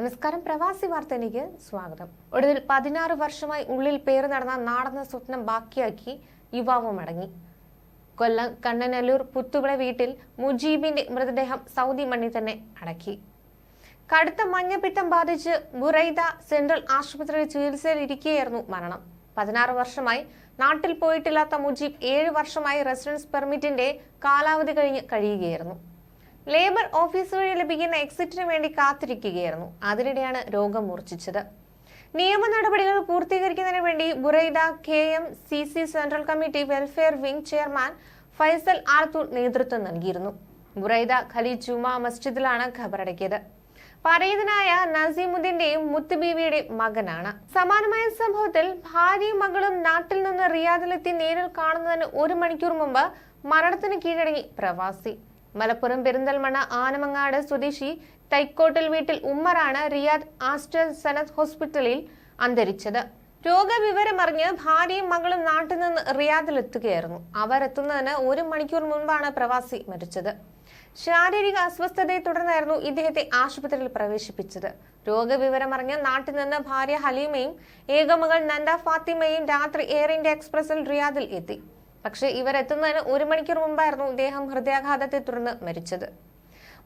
നമസ്കാരം. പ്രവാസി വാർത്തയിലേക്ക് സ്വാഗതം. ഒടുവിൽ പതിനാറ് വർഷമായി ഉള്ളിൽ പേര് നടന്ന നാടന സ്വപ്നം ബാക്കിയാക്കി യുവാവ് മടങ്ങി കൊല്ലം കണ്ണനല്ലൂർ പുത്തുവിള വീട്ടിൽ മുജീബിന്റെ മൃതദേഹം സൗദി മണ്ണിൽ തന്നെ അടക്കി. കടുത്ത മഞ്ഞപ്പിത്തം ബാധിച്ച് ബുറൈദ സെൻട്രൽ ആശുപത്രിയിൽ ചികിത്സയിൽ ഇരിക്കുകയായിരുന്നു മരണം. പതിനാറ് വർഷമായി നാട്ടിൽ പോയിട്ടില്ലാത്ത മുജീബ് ഏഴ് വർഷമായി റെസിഡൻസ് പെർമിറ്റിന്റെ കാലാവധി കഴിഞ്ഞ് കഴിയുകയായിരുന്നു. ലേബർ ഓഫീസ് വഴി ലഭിക്കുന്ന എക്സിറ്റിന് വേണ്ടി കാത്തിരിക്കുകയായിരുന്നു. അതിനിടെയാണ് രോഗം മൂർച്ഛിച്ചത്. നിയമ നടപടികൾ പൂർത്തീകരിക്കുന്നതിന് വേണ്ടി Buraidah K M C C central committee welfare wing chairman Faisal Arthur നേതൃത്വം നൽകിയിരുന്നു. ബുറൈദ ഖലീജ് ജുമാ മസ്ജിദിലാണ് ഖബറടക്കിയത്. പരേതനായ നസീമുദ്ദീന്റെയും മുത്തുബീവിയുടെയും മകനാണ്. സമാനമായ സംഭവത്തിൽ ഭാര്യയും മകളും നാട്ടിൽ നിന്ന് റിയാദിലെത്തി നേരിൽ കാണുന്നതിന് ഒരു മണിക്കൂർ മുമ്പ് മരണത്തിന് കീഴടങ്ങി പ്രവാസി. മലപ്പുറം പെരിന്തൽമണ്ണ ആനമങ്ങാട് സ്വദേശി തൈക്കോട്ടിൽ വീട്ടിൽ ഉമ്മറാണ് റിയാദ് ആസ്റ്റർ സനത് ഹോസ്പിറ്റലിൽ അന്തരിച്ചത്. രോഗവിവരമറിഞ്ഞ് ഭാര്യയും മകളും നാട്ടിൽ നിന്ന് റിയാദിലെത്തുകയായിരുന്നു. അവർ എത്തുന്നതിന് ഒരു മണിക്കൂർ മുൻപാണ് പ്രവാസി മരിച്ചത്. ശാരീരിക അസ്വസ്ഥതയെ തുടർന്നായിരുന്നു ഇദ്ദേഹത്തെ ആശുപത്രിയിൽ പ്രവേശിപ്പിച്ചത്. രോഗവിവരമറിഞ്ഞ് നാട്ടിൽ നിന്ന് ഭാര്യ ഹലീമയും ഏകമകൾ നന്ദ ഫാത്തിമയും രാത്രി എയർ ഇന്ത്യ എക്സ്പ്രസിൽ റിയാദിൽ എത്തി. പക്ഷേ ഇവരെത്തുന്നതിന് ഒരു മണിക്കൂർ മുമ്പായിരുന്നു ഇദ്ദേഹം ഹൃദയാഘാതത്തെ തുടർന്ന് മരിച്ചത്.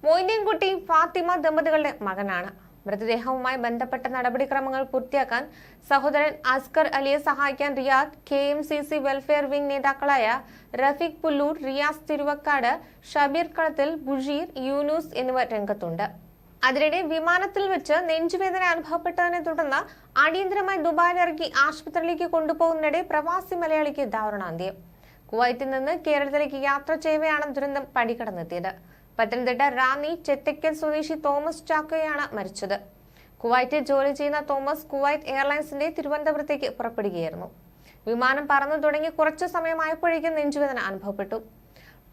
മൊയ്തീൻകുട്ടി ഫാത്തിമ ദമ്പതികളുടെ മകനാണ്. മൃതദേഹവുമായി ബന്ധപ്പെട്ട നടപടിക്രമങ്ങൾ പൂർത്തിയാക്കാൻ സഹോദരൻ അസ്കർ അലിയെ സഹായിക്കാൻ Riyadh K M C C welfare wing നേതാക്കളായ റഫീഖ് പുല്ലൂർ റിയാസ് തിരുവക്കാട് ഷബീർ കളത്തിൽ ബുഷീർ യൂനൂസ് എന്നിവർ രംഗത്തുണ്ട്. അതിനിടെ വിമാനത്തിൽ വെച്ച് നെഞ്ചുവേദന അനുഭവപ്പെട്ടതിനെ തുടർന്ന് അടിയന്തരമായി ദുബായിലിറക്കി ആശുപത്രിയിലേക്ക് കൊണ്ടുപോകുന്നതിനിടെ പ്രവാസി മലയാളിക്ക് ദാരുണാന്ത്യം. കുവൈറ്റിൽ നിന്ന് കേരളത്തിലേക്ക് യാത്ര ചെയ്യവെയാണ് ദുരന്തം പടികടന്നെത്തിയത്. പത്തനംതിട്ട റാന്നി ചെത്തയ്ക്കൽ സ്വദേശി തോമസ് ചാക്കോയാണ് മരിച്ചത്. കുവൈറ്റിൽ ജോലി ചെയ്യുന്ന തോമസ് കുവൈറ്റ് എയർലൈൻസിന്റെ തിരുവനന്തപുരത്തേക്ക് പുറപ്പെടുകയായിരുന്നു. വിമാനം പറന്നു തുടങ്ങി കുറച്ചു സമയമായപ്പോഴേക്കും നെഞ്ചുവേദന അനുഭവപ്പെട്ടു.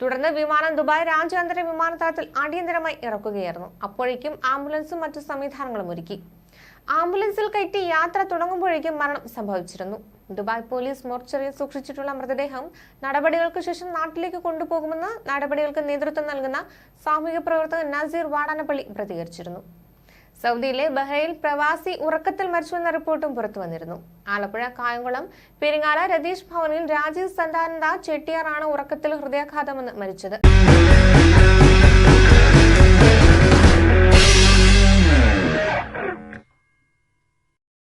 തുടർന്ന് വിമാനം ദുബായ് രാജ്യാന്തര വിമാനത്താവളത്തിൽ അടിയന്തരമായി ഇറക്കുകയായിരുന്നു. അപ്പോഴേക്കും ആംബുലൻസും മറ്റു സംവിധാനങ്ങളും ഒരുക്കി. ആംബുലൻസിൽ കയറ്റി യാത്ര തുടങ്ങുമ്പോഴേക്കും മരണം സംഭവിച്ചിരുന്നു. ദുബായ് പോലീസ് മോർച്ചറിയിൽ സൂക്ഷിച്ചിട്ടുള്ള മൃതദേഹം നടപടികൾക്ക് ശേഷം നാട്ടിലേക്ക് കൊണ്ടുപോകുമെന്ന് നടപടികൾക്ക് നേതൃത്വം നൽകുന്ന സാമൂഹിക പ്രവർത്തകൻ നസീർ വാടാനപ്പള്ളി പ്രതികരിച്ചിരുന്നു. സൗദിയിലെ ബഹ്റൈൻ പ്രവാസി ഉറക്കത്തിൽ മരിച്ചുവെന്ന റിപ്പോർട്ടും പുറത്തു വന്നിരുന്നു ആലപ്പുഴ കായംകുളം പെരിങ്ങാല രതീഷ് ഭവനിൽ രാജീവ് സന്താനന്ദ ചെട്ടിയാറാണ് ഉറക്കത്തിൽ ഹൃദയാഘാതമെന്ന് മരിച്ചത്.